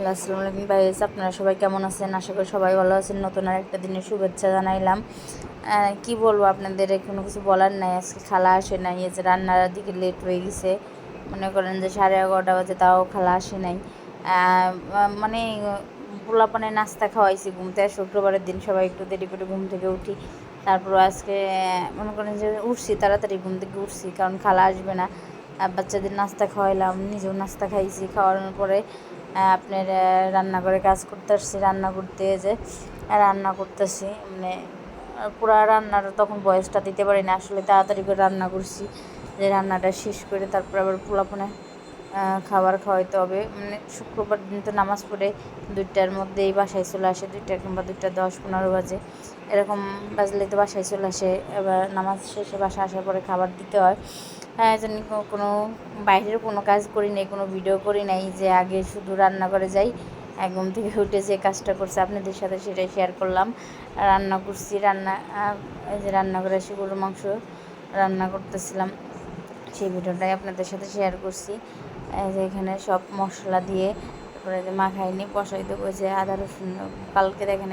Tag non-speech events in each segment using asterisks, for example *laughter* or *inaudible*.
Hello আসসালামু আলাইকুম আপনারা সবাই কেমন আছেন? আশা করি সবাই ভালো আছেন। নতুন আর একটা দিনের শুভেচ্ছা জানাইলাম। কি বলব আপনাদের কোনো কিছু বলার নাই। আজকে খালা আসে নাই, এই যে রান্নার দিকে লেট হয়ে গেছে। মনে করেন যে সাড়ে এগারোটা বাজে, তাও খালা আসে নাই। মানে পোলাপানে নাস্তা খাওয়াইছি ঘুম থেকে। শুক্রবারের দিন সবাই একটু দেরি করে ঘুম থেকে উঠি। তারপর আজকে, মনে করেন যে উঠছি, তাড়াতাড়ি ঘুম থেকে উঠছি, কারণ খালা আসবে না। বাচ্চাদের নাস্তা খাওয়াইলাম, নিজেও নাস্তা খাইছি, খাওয়ানোর পরে আপনার রান্নাঘরে কাজ করতে আসছি, রান্না করতে যে, রান্না করতেছি মানে পুরা রান্নার তখন বয়সটা দিতে পারি না, আসলে তাড়াতাড়ি করে রান্না করছি, যে রান্নাটা শেষ করে তারপর আবার পোলাপনে খাবার খাওয়াইতে হবে মানে শুক্রবার দিন তো নামাজ পড়ে, দুইটার মধ্যেই বাসায় চলে আসে, দুইটা কিংবা দুইটা দশ, পনেরো বাজে, এরকম বাজলে তো বাসায় চলে আসে এবার নামাজ শেষে বাসা আসার পরে খাবার দিতে হ্যাঁ জানি কো- কোনো বাইরের কোনো কাজ করি নাই, কোনো ভিডিও করি নাই, যে আগে শুধু রান্না করে যাই একদম থেকে উঠে যে কাজটা করছে আপনাদের সাথে সেটাই শেয়ার করলাম। রান্না করছি, রান্না এই যে রান্না করে এসে গরুর মাংস রান্না করতেছিলাম, সেই ভিডিওটাই আপনাদের সাথে শেয়ার করছি। যে এখানে সব মশলা দিয়ে তারপরে যে মাখাইনি, বসাই দেবো যে আদা, রসুন, কালকে দেখেন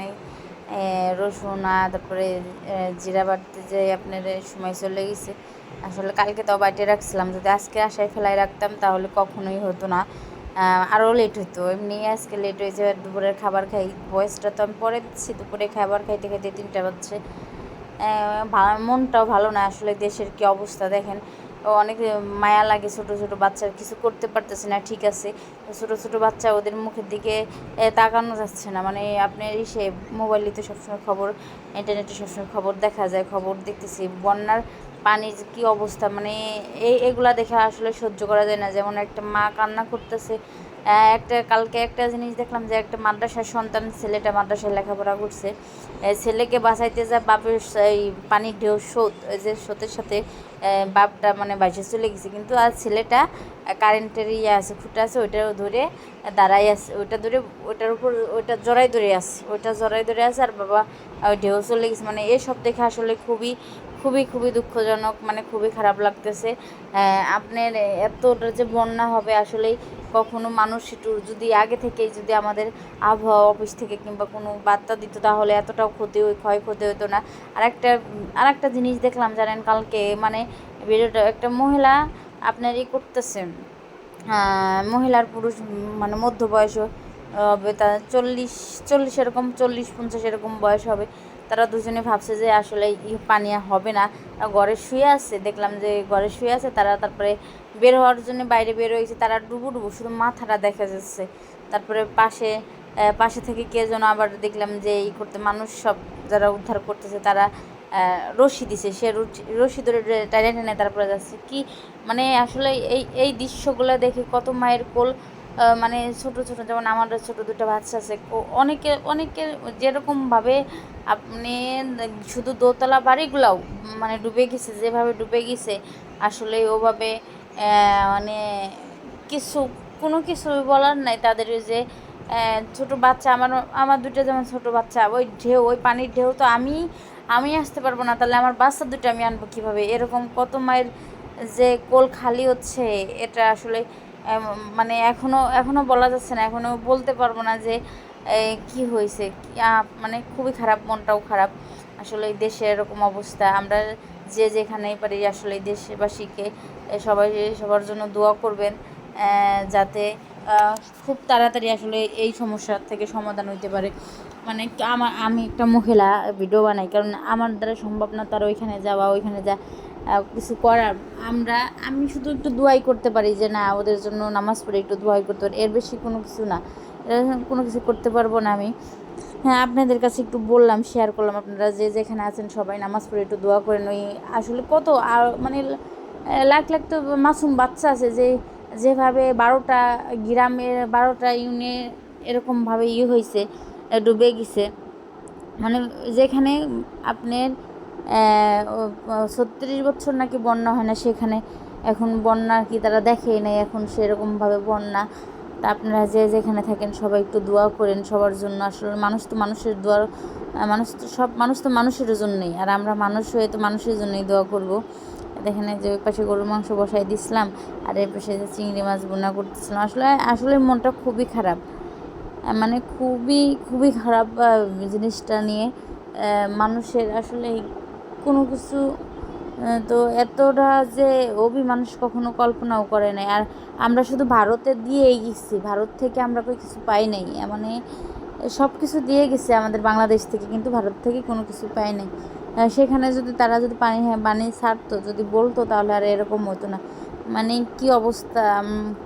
রসুন তারপরে জিরা বাটতে যে আপনার সময় চলে গেছে আসলে কালকে তো বাটে রাখছিলাম, যদি আজকে আশায় ফেলাই রাখতাম তাহলে কখনোই হতো না। আরও লেট হতো এমনি আজকে লেট হয়েছে, দুপুরের খাবার খাই। বয়সটা তো আমি পরে দিচ্ছি, দুপুরে খাবার খাইতে খাইতে তিনটা বাজছে। মনটাও ভালো না আসলে দেশের কি অবস্থা দেখেন। অনেক মায়া লাগে ছোট ছোট বাচ্চার, কিছু করতে পারতেছে না, ঠিক আছে। ছোট ছোট বাচ্চা ওদের মুখের দিকে তাকানো যাচ্ছে না। মানে আপনার সে মোবাইলে তো সবসময় খবর ইন্টারনেটে সবসময় খবর দেখা যায়, খবর দেখতেছি। বন্যার পানির কি অবস্থা? মানে এই, এগুলা দেখে আসলে সহ্য করা যায় না। যেমন একটা মা কান্না করতেছে একটা কালকে একটা জিনিস দেখলাম যে একটা মাদ্রাসার সন্তান ছেলেটা মাদ্রাসায় লেখাপড়া করছে। ছেলেকে বাঁচাইতে যা বাপের এই পানির ঢেউ স্রোত যে স্রোতের সাথে বাপটা মানে বাইসে চলে গেছে। কিন্তু আর ছেলেটা কারেন্টের ইয়ে আছে, খুঁটা আছে, ওইটাও ধরে দাঁড়াই আছে, ওইটা ধরে, ওইটার উপর, ওইটা জড়াই ধরে আছে, ওইটা জড়াই ধরে আছে, আর বাবা, ওই ঢেউ চলে গেছে। মানে এসব দেখে আসলে খুবই খুবই খুবই দুঃখজনক মানে খুবই খারাপ লাগতেছে। আপনার এতটা যে বন্যা হবে আসলেই কখনো মানুষ একটু যদি আগে থেকেই যদি আমাদের আবহাওয়া অফিস থেকে কিংবা কোনো বার্তা দিত, তাহলে এতটাও ক্ষতি ক্ষয়ক্ষতি হতো না। আর একটা আর একটা জিনিস দেখলাম জানেন, কালকে মানে ভিডিওটা একটা মহিলা আপনার ই করতেছে মহিলার পুরুষ মানে মধ্য বয়স হবে তা চল্লিশ চল্লিশ এরকম, চল্লিশ, পঞ্চাশ এরকম বয়স হবে। তারা দুজনে ভাবছে যে আসলে পানি হবে না। ঘরে শুয়ে আছে, দেখলাম যে ঘরে শুয়ে আছে, তারা তারপরে বের হওয়ার জন্য বাইরে বের হয়েছে। তারা ডুবু ডুবু, শুধু মাথাটা দেখা যাচ্ছে। তারপরে পাশে পাশে থেকে কে যেন আবার দেখলাম যে ই করতে মানুষ সব যারা উদ্ধার করতেছে, তারা রশি দিছে। সে রশি ধরে টাইনে টেনে তারপরে যাচ্ছে। কি মানে আসলে এই এই দৃশ্যগুলো দেখে কত মায়ের কোল মানে ছোট ছোট। যেমন আমার ছোট দুটো বাচ্চা আছে। অনেকে অনেকের যেরকমভাবে আপনি শুধু দোতলা বাড়িগুলাও মানে ডুবে গেছে, যেভাবে ডুবে গেছে, আসলে ওভাবে মানে কিছু, কোনো কিছু বলার নাই তাদের যে ছোট বাচ্চা। আমার আমার দুটো যেমন ছোট বাচ্চা, ওই ঢেউ, ওই পানির ঢেউ তো আমি আমি আসতে পারব না, তাহলে আমার বাচ্চা দুটো আমি আনব কীভাবে? এরকম কত মায়ের যে কোল খালি হচ্ছে, এটা আসলে মানে এখনও এখনও বলা যাচ্ছে না এখনও বলতে পারব না যে কি হয়েছে? মানে খুবই খারাপ, মনটাও খারাপ। আসলে দেশে এরকম অবস্থা, আমরা যে যেখানেই পারি আসলে দেশবাসীকে সবাই সবার জন্য দোয়া করবেন যাতে খুব তাড়াতাড়ি আসলে এই সমস্যার থেকে সমাধান হইতে পারে। মানে আমার, আমি একটা মহিলা ভিডিও বানাই, কারণ আমার দ্বারা সম্ভব না তার ওইখানে যাওয়া, ওইখানে যা কিছু করার। আমরা, আমি শুধু একটু দোয়াই করতে পারি যে না, ওদের জন্য নামাজ পড়ে একটু দোয়াই করতে পারি। এর বেশি কোনো কিছু না। কোনো কিছু করতে পারব না আমি। হ্যাঁ আপনাদের কাছে একটু বললাম শেয়ার করলাম আপনারা যে যেখানে আছেন সবাই নামাজ পড়ে একটু দোয়া করেন। ওই আসলে কত, আর মানে লাখ লাখ তো মাসুম বাচ্চা আছে যে, যেভাবে বারোটা গ্রামের, বারোটা ইউনিয়ন এরকমভাবে ইয়ে হয়েছে ডুবে গেছে। মানে যেখানে আপনার ছত্রিশ বছর নাকি বন্যা হয় না, সেখানে এখন বন্যা কি তারা দেখেই নাই, এখন সেরকমভাবে বন্যা। তা আপনারা যে যেখানে থাকেন সবাই একটু দোয়া করেন সবার জন্য। আসলে মানুষ তো মানুষের দোয়ার মানুষ তো সব, মানুষ তো মানুষের জন্যই। আর আমরা মানুষ হয়ে তো মানুষের জন্যই দোয়া করব। এই যে ওই পাশে গরুর মাংস বসাই দিছিলাম, আর এর পাশে যে চিংড়ি মাছ বোনা করতেছিলাম। আসলে আসলে মনটা খুবই খারাপ। মানে খুবই খুবই খারাপ জিনিসটা নিয়ে মানুষের আসলে কোনো কিছু তো এতটা যে অভি মানুষ কখনো কল্পনাও করে নাই। আর আমরা শুধু ভারতে দিয়েই গেছি, ভারত থেকে আমরা কোনো কিছু পাই নাই। মানে সব কিছু দিয়ে গেছে আমাদের বাংলাদেশ থেকে, কিন্তু ভারত থেকে কোনো কিছু পাই নাই। সেখানে যদি তারা যদি পানি হ্যাঁ পানি ছাড়তো, যদি বলতো, তাহলে আর এরকম হতো না। মানে কি অবস্থা?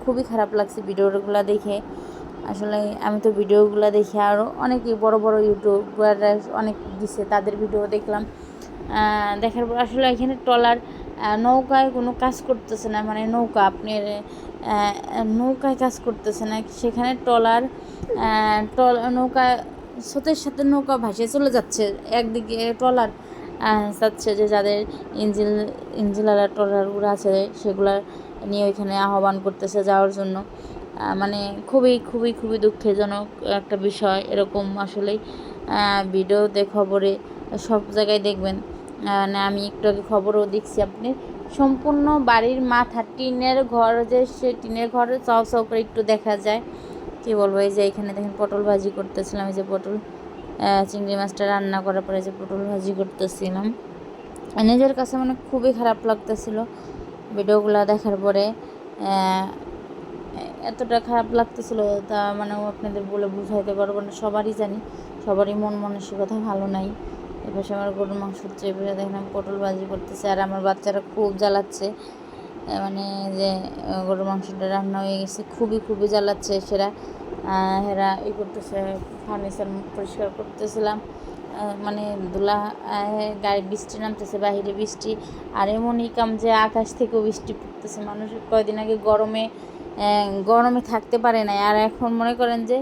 খুবই খারাপ লাগছে ভিডিওগুলো দেখে। আসলে আমি তো ভিডিওগুলো দেখি আরও অনেকেই বড় বড় ইউটিউবাররা অনেক দিছে, তাদের ভিডিও দেখলাম। দেখার পর আসলে এখানে ট্রলার নৌকায় কোনো কাজ করতেছে না মানে নৌকা আপনার নৌকায় কাজ করতেছে না, সেখানে ট্রলার ট্রল, নৌকা, স্রোতের সাথে নৌকা ভাসিয়ে চলে যাচ্ছে, একদিকে ট্রলার যাচ্ছে যে যাদের ইঞ্জিল ইঞ্জিলালা ট্রলারগুলো আছে, সেগুলা নিয়ে ওইখানে আহ্বান করতেছে যাওয়ার জন্য। মানে খুবই খুবই খুবই দুঃখজনক একটা বিষয় এরকম আসলেই। ভিডিওতে খবরে সব জায়গায় দেখবেন। মানে আমি একটু আগে খবরও দেখছি আপনি। সম্পূর্ণ বাড়ির মাথা, টিনের ঘর যে, সে টিনের ঘরে চাও চাও করে একটু দেখা যায়। কী বলব, এই যে এখানে দেখেন পটল ভাজি করতেছিলাম, এই যে পটল চিংড়ি মাছটা রান্না করার পরে যে পটল ভাজি করতেছিলাম। নিজের কাছে মানে খুবই খারাপ লাগতেছিল। ভিডিওগুলো দেখার পরে এতটা খারাপ লাগতেছিল, তা মানে আপনাদের বলে বুঝাইতে পারব না, সবারই জানি, সবারই মন মানসিকতা ভালো নাই। এবার আমার গরুর মাংস হচ্ছে চেপে দেখলাম পটল ভাজি করতেছে, আর আমার বাচ্চারা খুব জ্বালাচ্ছে। মানে যে গরুর মাংসটা রান্না হয়ে গেছে, খুবই খুবই জ্বালাচ্ছে সেরা। এরা ই করতেছে ফার্নিচার পরিষ্কার করতেছিলাম। মানে দোলা গায়ে বৃষ্টি নামতেছে, বাহিরে বৃষ্টি। আর এমনই কাম যে আকাশ থেকেও বৃষ্টি পড়তেছে। মানুষ কয়দিন আগে গরমে গরমে থাকতে পারে না আর এখন মনে করেন যে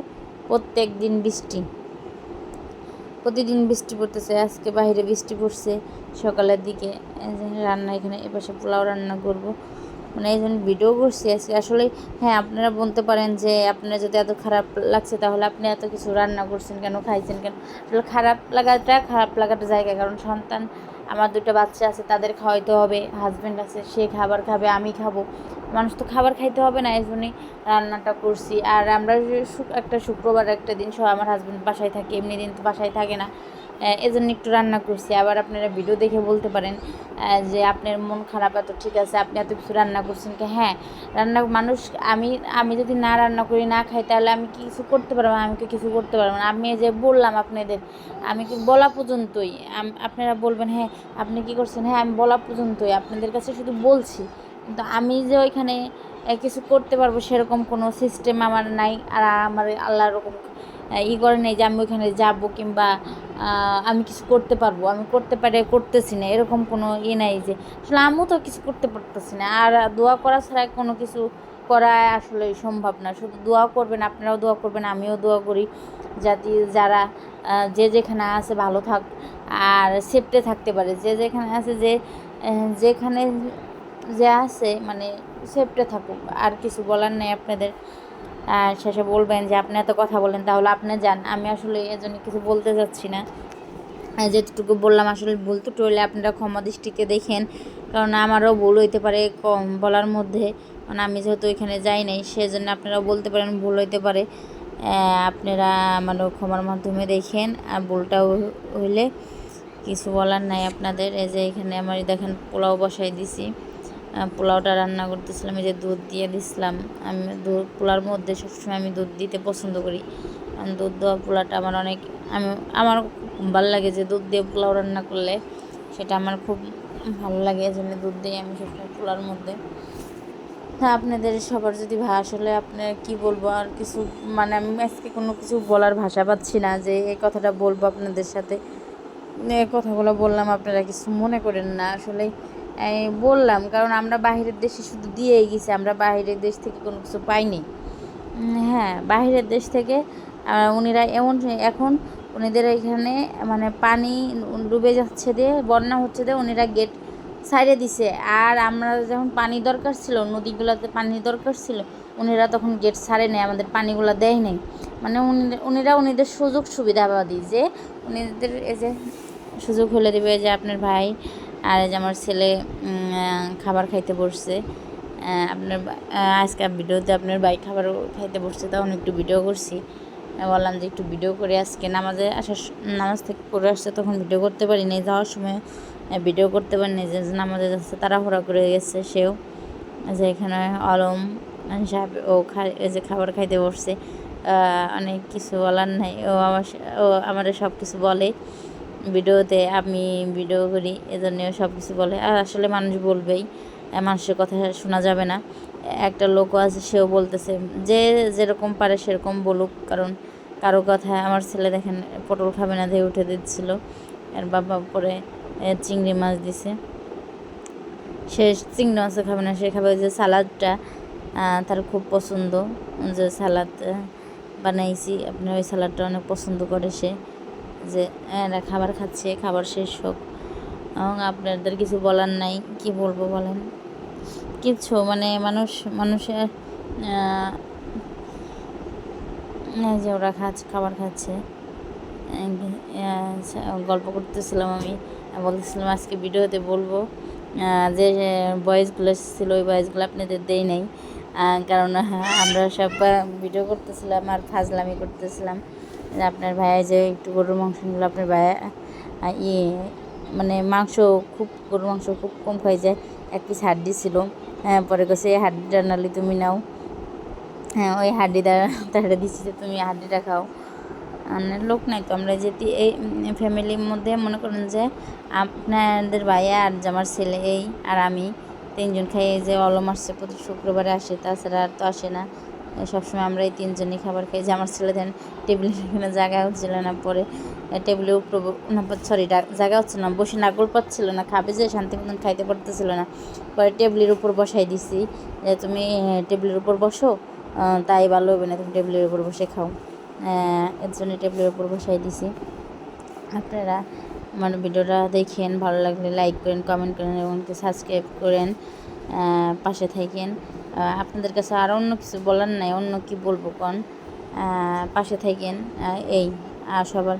প্রত্যেক দিন বৃষ্টি। প্রতিদিন বৃষ্টি পড়তেছে, আজকে বাইরে বৃষ্টি পড়ছে, সকালের দিকে রান্না এখানে, এপাশে পোলাও রান্না করব। মানে এই জন্য ভিডিও করছি, আজকে আসলে হ্যাঁ আপনারা বলতে পারেন যে আপনার যদি এত খারাপ লাগছে, তাহলে আপনি এত কিছু রান্না করছেন কেন, খাইছেন কেন? আসলে খারাপ লাগাটা খারাপ লাগাটা জায়গা, কারণ সন্তান, আমার দুটো বাচ্চা আছে, তাদের খাওয়াইতে হবে হাজব্যান্ড আছে, সে খাবার খাবে, আমি খাব। মানুষ তো খাবার খাইতে হবে না এই জন্যই রান্নাটা করছি। আর আমরা একটা শুক্রবার একটা দিন সব আমার হাজব্যান্ড বাসায় থাকে, এমনি দিন তো বাসায় থাকে না। এই জন্য একটু রান্না করছি। আবার আপনারা ভিডিও দেখে বলতে পারেন যে আপনার মন খারাপ, এত ঠিক আছে, আপনি এত কিছু রান্না করছেন কি? হ্যাঁ রান্না মানুষ, আমি আমি যদি না রান্না করি, না খাই, তাহলে আমি কিছু করতে পারব? না আমি কি কিছু করতে পারব না? আমি যে বললাম আপনাদের, আমি কি বলা পর্যন্তই? আপনারা বলবেন হ্যাঁ আপনি কি করছেন? হ্যাঁ আমি বলা পর্যন্তই। আপনাদের কাছে শুধু বলছি, কিন্তু আমি যে ওইখানে কিছু করতে পারব, সেরকম কোনো সিস্টেম আমার নাই, আর আমার আল্লাহ রকম ই করে নেই যে আমি ওইখানে যাব কিংবা আমি কিছু করতে পারব। আমি করতে পারে, করতেছি না। এরকম কোনো ই নাই যে। আসলে আমিও তো কিছু করতে পারতেছি না। আর দোয়া করা ছাড়া কোনো কিছু করা আসলে সম্ভব না। শুধু দোয়া করবেন, আপনারাও দোয়া করবেন, আমিও দোয়া করি। যাতে যারা যে যেখানে আছে ভালো থাক, আর সেফটে থাকতে পারে। যে যেখানে আছে, যে যেখানে যে আছে মানে সেফটে থাকুক। আর কিছু বলার নেই আপনাদের। শেষে বলবেন যে, আপনি এত কথা বলেন, তাহলে আপনি যান। আমি আসলে এজন্য কিছু বলতে চাচ্ছি না। যেটুকু বললাম, আসলে ভুল তো আপনারা ক্ষমা দৃষ্টিতে দেখেন। কারণ আমারও ভুল হইতে পারে কম বলার মধ্যে। কারণ আমি যেহেতু এখানে যাই নাই, সেজন্য আপনারা বলতে পারেন ভুল হইতে পারে। আপনারা আমারও ক্ষমার মাধ্যমে দেখেন। আর ভুলটা হই- হইলে কিছু বলার নাই আপনাদের। এই যে এখানে আমার, দেখেন পোলাও বসাই দিছি। পোলাওটা রান্না করতেছিলাম, এই যে দুধ দিয়ে দিছিলাম। আমি দুধ পোলার মধ্যে সবসময় আমি দুধ দিতে পছন্দ করি। কারণ দুধ দেওয়া পোলাটা আমার অনেক, আমি, আমার ভালো লাগে যে দুধ দিয়ে পোলাও রান্না করলে। সেটা আমার খুব ভালো লাগে জন্য দুধ দিই আমি সবসময় পোলার মধ্যে। হ্যাঁ আপনাদের সবার যদি আসলে আপনার কি বলব? আর কিছু মানে আমি আজকে কোনো কিছু বলার ভাষা পাচ্ছি না যে এই কথাটা বলব আপনাদের সাথে। এই কথাগুলো বললাম, আপনারা কিছু মনে করেন না। আসলে বললাম, কারণ আমরা বাইরের দেশে শুধু দিয়েই গেছি, আমরা বাইরের দেশ থেকে কোনো কিছু পাইনি। হ্যাঁ বাইরের দেশ থেকে উনিরা এমন, এখন উনিদের এখানে মানে পানি ডুবে যাচ্ছে দিয়ে, বন্যা হচ্ছে দিয়ে উনিরা গেট সাইডে দিছে। আর আমরা যখন পানি দরকার ছিল, নদীগুলোতে পানি দরকার ছিল, উনিরা তখন গেট ছাড়ে নেই, আমাদের পানিগুলো দেয় নাই। মানে উনি- উনিরা উনিদের সুযোগ সুবিধাবাদী যে, উনিদের এই যে সুযোগ হলে দেবে যে, আপনার ভাই আর যে আমার ছেলে খাবার খাইতে বসছে। আপনার আজকে ভিডিওতে আপনার ভাই খাবার খাইতে বসছে, তখন একটু ভিডিও করছি। বললাম যে একটু ভিডিও করে আজকে। নামাজে আসার নামাজ থেকে পড়ে আসছে, তখন ভিডিও করতে পারি পারিনি যাওয়ার সময় ভিডিও করতে পারিনি যে নামাজে যাচ্ছে, তাড়াহুড়া করে গেছে সেও। যে এখানে আলম সাহেব, ও যে খাবার খাইতে বসছে। অনেক কিছু বলার নাই। ও আমার ও আমাদের সব কিছু বলে। ভিডিওতে আমি ভিডিও করি, এজন্য সব কিছু বলে। আর আসলে মানুষ বলবেই মানুষের কথা শোনা যাবে না। একটা লোকও আছে, সেও বলতেছে, যে যেরকম পারে সেরকম বলুক। কারণ কারও কথা আমার ছেলে দেখেন, পটল খাবে না দিয়ে উঠে দিচ্ছিল। আর বাবা পরে চিংড়ি মাছ দিছে। সে চিংড়ি মাছও খাবে না, সে খাবে যে সালাদটা। তার খুব পছন্দ। যে সালাদ বানাইছি। আপনার ওই সালাদটা অনেক পছন্দ করে সে। যে এরা খাবার খাচ্ছে খাবার শেষ হোক। এবং আপনাদের কিছু বলার নাই কি বলব বলেন? কিছু মানে মানুষ মানুষের যে ওরা খাচ্ছে খাবার খাচ্ছে। গল্প করতেছিলাম আমি বলতেছিলাম আজকে ভিডিওতে বলব যে বয়েসগুলো ছিল ওই বয়েসগুলো আপনাদের দেই নাই। কারণ হ্যাঁ, আমরা সব ভিডিও করতেছিলাম আর ফাজলামি করতেছিলাম। আপনার ভাইয়া যে একটু গরুর মাংস নিল, আপনার ভাইয়া ইয়ে মানে মাংস খুব, গরুর মাংস খুব কম খাই যায় এক পিস হাড্ডি ছিল। হ্যাঁ পরে গেছে এই হাড্ডিটা নালি তুমি নাও। হ্যাঁ ওই হাড্ডি দ্বারা *laughs* দিচ্ছি যে, তুমি হাড্ডিটা খাও। লোক নাই তো, আমরা যেটি এই ফ্যামিলির মধ্যে মনে করেন যে, আপনাদের ভাইয়া আর আমার ছেলে, এই আর আমি তিনজন খাই যে অলম আসছে, প্রতি শুক্রবারে আসে, তাছাড়া আর তো আসে না। সবসময় আমরা এই তিনজনই খাবার খাই। যে আমার ছেলে দেন টেবিলের এখানে জায়গা হচ্ছিল না, পরে টেবিলের উপর না সরি জায়গা হচ্ছে না, বসে নাগর পাচ্ছিল না, খাবে যে, শান্তি মতন খাইতে পারতেছিল না। পরে টেবিলের উপর বসাই দিছি, যে তুমি টেবিলের উপর বসো তাই ভালো হবে না, তুমি টেবিলের উপর বসে খাও। এর জন্য টেবিলের উপর বসাই দিছি। আপনারা আমার ভিডিওটা দেখেন, ভালো লাগলে লাইক করেন কমেন্ট করেন, এবং সাবস্ক্রাইব করেন পাশে থাকেন। আপনাদের কাছে আর অন্য কিছু বলার নাই, অন্য কি বলব কন? পাশে থাকেন এই, আর সবার